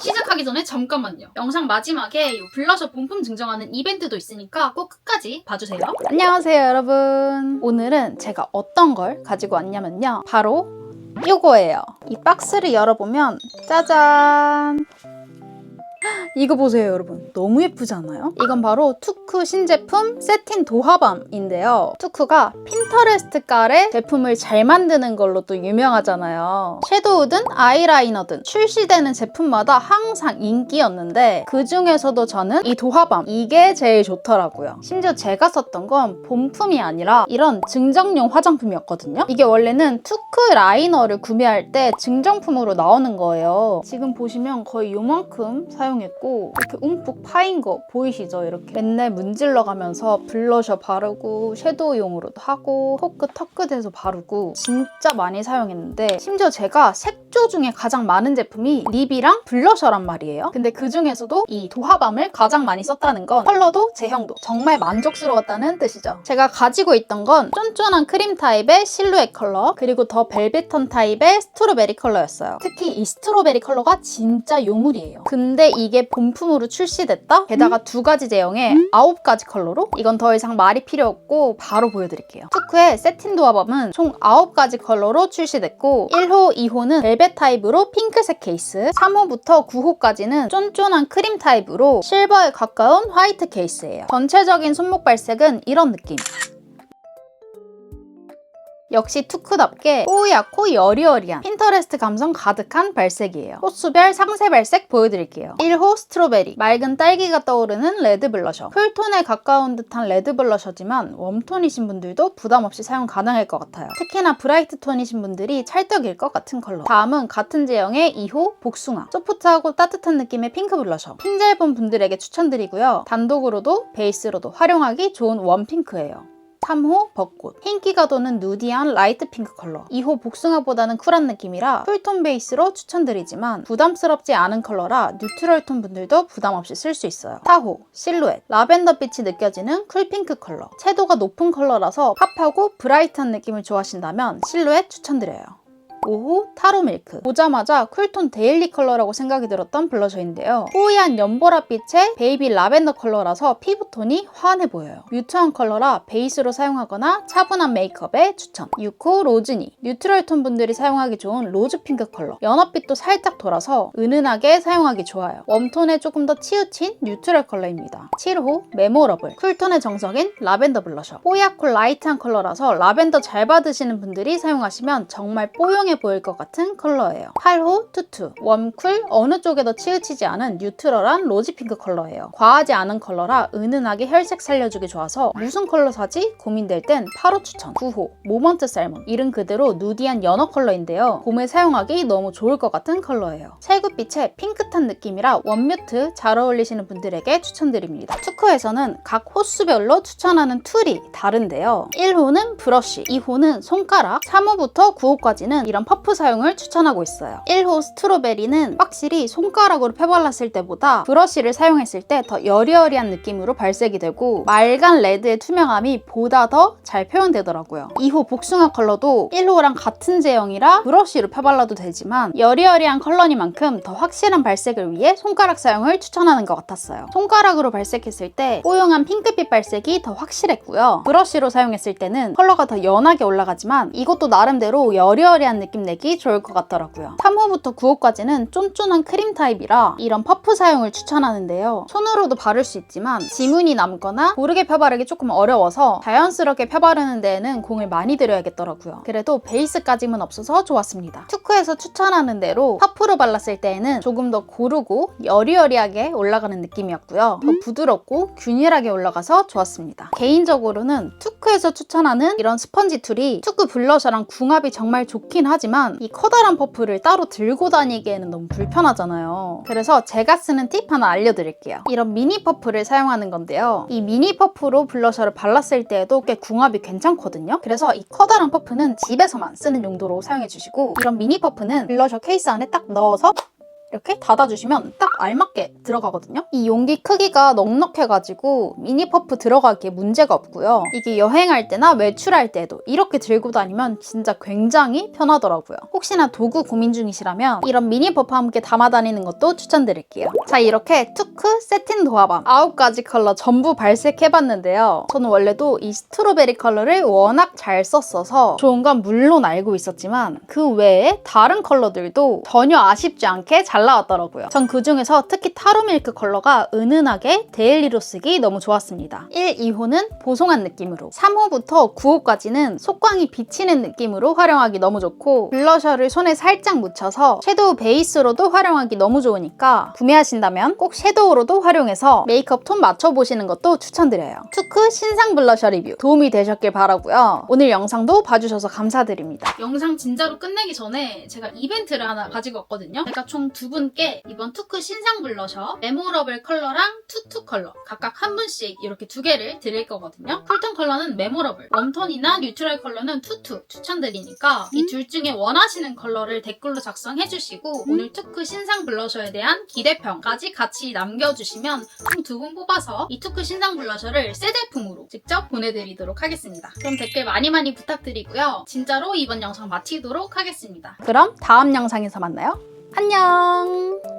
시작하기 전에 잠깐만요. 영상 마지막에 이 블러셔 본품 증정하는 이벤트도 있으니까 꼭 끝까지 봐주세요. 안녕하세요 여러분 오늘은 제가 어떤 걸 가지고 왔냐면요 바로 이거예요 이 박스를 열어보면 짜잔 이거 보세요 여러분. 너무 예쁘지 않아요? 이건 바로 투쿠 신제품 세틴 도화밤인데요. 투쿠가 핀터레스트 깔의 제품을 잘 만드는 걸로 또 유명하잖아요. 섀도우든 아이라이너든 출시되는 제품마다 항상 인기였는데 그 중에서도 저는 이 도화밤 이게 제일 좋더라고요. 심지어 제가 썼던 건 본품이 아니라 이런 증정용 화장품이었거든요. 이게 원래는 투쿠 라이너를 구매할 때 증정품으로 나오는 거예요. 지금 보시면 거의 요만큼 사용 했고 이렇게 움푹 파인 거 보이시죠? 이렇게 맨날 문질러 가면서 블러셔 바르고 섀도우용으로도 하고 코끝 턱끝에서 바르고 진짜 많이 사용했는데 심지어 제가 색조 중에 가장 많은 제품이 립이랑 블러셔란 말이에요. 근데 그 중에서도 이 도화밤을 가장 많이 썼다는 건 컬러도 제형도 정말 만족스러웠다는 뜻이죠. 제가 가지고 있던 건 쫀쫀한 크림 타입의 실루엣 컬러 그리고 더 벨벳톤 타입의 스트로베리 컬러였어요. 특히 이 스트로베리 컬러가 진짜 요물이에요. 근데 이게 본품으로 출시됐다? 게다가 두 가지 제형에 아홉 가지 컬러로? 이건 더 이상 말이 필요 없고 바로 보여드릴게요. 투쿠의 세틴 도화밤은 총 아홉 가지 컬러로 출시됐고 1호, 2호는 벨벳 타입으로 핑크색 케이스 3호부터 9호까지는 쫀쫀한 크림 타입으로 실버에 가까운 화이트 케이스예요. 전체적인 손목 발색은 이런 느낌. 역시 투쿠답게 뽀얗고 여리여리한 핀터레스트 감성 가득한 발색이에요. 호수별 상세 발색 보여드릴게요. 1호 스트로베리 맑은 딸기가 떠오르는 레드 블러셔 쿨톤에 가까운 듯한 레드 블러셔지만 웜톤이신 분들도 부담 없이 사용 가능할 것 같아요. 특히나 브라이트 톤이신 분들이 찰떡일 것 같은 컬러 다음은 같은 제형의 2호 복숭아 소프트하고 따뜻한 느낌의 핑크 블러셔 핀젤본 분들에게 추천드리고요. 단독으로도 베이스로도 활용하기 좋은 웜핑크예요. 3호 벚꽃. 흰기가 도는 누디한 라이트 핑크 컬러. 2호 복숭아보다는 쿨한 느낌이라 쿨톤 베이스로 추천드리지만 부담스럽지 않은 컬러라 뉴트럴 톤 분들도 부담 없이 쓸 수 있어요. 4호 실루엣. 라벤더 빛이 느껴지는 쿨핑크 컬러. 채도가 높은 컬러라서 팝하고 브라이트한 느낌을 좋아하신다면 실루엣 추천드려요 5호 타로 밀크 보자마자 쿨톤 데일리 컬러라고 생각이 들었던 블러셔인데요. 뽀얀 연보라빛의 베이비 라벤더 컬러라서 피부톤이 환해 보여요. 뮤트한 컬러라 베이스로 사용하거나 차분한 메이크업에 추천. 6호 로즈니 뉴트럴 톤 분들이 사용하기 좋은 로즈 핑크 컬러 연어빛도 살짝 돌아서 은은하게 사용하기 좋아요. 웜톤에 조금 더 치우친 뉴트럴 컬러입니다. 7호 메모러블 쿨톤의 정석인 라벤더 블러셔 뽀얗고 라이트한 컬러라서 라벤더 잘 받으시는 분들이 사용하시면 정말 뽀용해 보일 것 같은 컬러예요. 8호 투투 웜쿨 어느 쪽에 더 치우치지 않은 뉴트럴한 로지 핑크 컬러예요. 과하지 않은 컬러라 은은하게 혈색 살려주기 좋아서 무슨 컬러 사지 고민될 땐 8호 추천. 9호 모먼트 살몬 이름 그대로 누디한 연어 컬러인데요. 봄에 사용하기 너무 좋을 것 같은 컬러예요. 살구빛의 핑크탄 느낌이라 웜뮤트 잘 어울리시는 분들에게 추천드립니다. 투쿠에서는 각 호수별로 추천하는 툴이 다른데요. 1호는 브러쉬, 2호는 손가락, 3호부터 9호까지는 이런 퍼프 사용을 추천하고 있어요. 1호 스트로베리는 확실히 손가락으로 펴발랐을 때보다 브러쉬를 사용했을 때 더 여리여리한 느낌으로 발색이 되고 맑은 레드의 투명함이 보다 더 잘 표현되더라고요. 2호 복숭아 컬러도 1호랑 같은 제형이라 브러쉬로 펴발라도 되지만 여리여리한 컬러니만큼 더 확실한 발색을 위해 손가락 사용을 추천하는 것 같았어요. 손가락으로 발색했을 때 뽀용한 핑크빛 발색이 더 확실했고요. 브러쉬로 사용했을 때는 컬러가 더 연하게 올라가지만 이것도 나름대로 여리여리한 느낌 내기 좋을 것 같더라고요. 3호부터 9호까지는 쫀쫀한 크림 타입이라 이런 퍼프 사용을 추천하는데요. 손으로도 바를 수 있지만 지문이 남거나 고르게 펴바르기 조금 어려워서 자연스럽게 펴바르는 데에는 공을 많이 들여야겠더라고요. 그래도 베이스까지는 없어서 좋았습니다. 투쿠에서 추천하는 대로 퍼프로 발랐을 때에는 조금 더 고르고 여리여리하게 올라가는 느낌이었고요. 더 부드럽고 균일하게 올라가서 좋았습니다. 개인적으로는 투쿠에서 추천하는 이런 스펀지 툴이 투쿠 블러셔랑 궁합이 정말 좋긴 하 지만 이 커다란 퍼프를 따로 들고 다니기에는 너무 불편하잖아요. 그래서 제가 쓰는 팁 하나 알려드릴게요. 이런 미니 퍼프를 사용하는 건데요. 이 미니 퍼프로 블러셔를 발랐을 때에도 꽤 궁합이 괜찮거든요. 그래서 이 커다란 퍼프는 집에서만 쓰는 용도로 사용해 주시고 이런 미니 퍼프는 블러셔 케이스 안에 딱 넣어서 이렇게 닫아주시면 딱 알맞게 들어가거든요. 이 용기 크기가 넉넉해가지고 미니 퍼프 들어가기에 문제가 없고요. 이게 여행할 때나 외출할 때도 이렇게 들고 다니면 진짜 굉장히 편하더라고요. 혹시나 도구 고민 중이시라면 이런 미니 퍼프와 함께 담아 다니는 것도 추천드릴게요. 자 이렇게 투크 세틴 도화밤 9가지 컬러 전부 발색해봤는데요. 저는 원래도 이 스트로베리 컬러를 워낙 잘 썼어서 좋은 건 물론 알고 있었지만 그 외에 다른 컬러들도 전혀 아쉽지 않게 잘 나왔더라고요. 전 그 중에서 특히 타로 밀크 컬러가 은은하게 데일리로 쓰기 너무 좋았습니다. 1, 2호는 보송한 느낌으로 3호부터 9호까지는 속광이 비치는 느낌으로 활용하기 너무 좋고 블러셔를 손에 살짝 묻혀서 섀도우 베이스로도 활용하기 너무 좋으니까 구매하신다면 꼭 섀도우로도 활용해서 메이크업 톤 맞춰보시는 것도 추천드려요. 투크 신상 블러셔 리뷰 도움이 되셨길 바라고요. 오늘 영상도 봐주셔서 감사드립니다. 영상 진짜로 끝내기 전에 제가 이벤트를 하나 가지고 왔거든요. 제가 총 두 분께 이번 투크 신상 블러셔 메모러블 컬러랑 투투 컬러 각각 한 분씩 이렇게 두 개를 드릴 거거든요. 쿨톤 컬러는 메모러블, 웜톤이나 뉴트럴 컬러는 투투 추천드리니까 이 둘 중에 원하시는 컬러를 댓글로 작성해 주시고 오늘 투크 신상 블러셔에 대한 기대평까지 같이 남겨주시면 총 두 분 뽑아서 이 투크 신상 블러셔를 새 제품으로 직접 보내드리도록 하겠습니다. 그럼 댓글 많이 많이 부탁드리고요. 진짜로 이번 영상 마치도록 하겠습니다. 그럼 다음 영상에서 만나요. 안녕!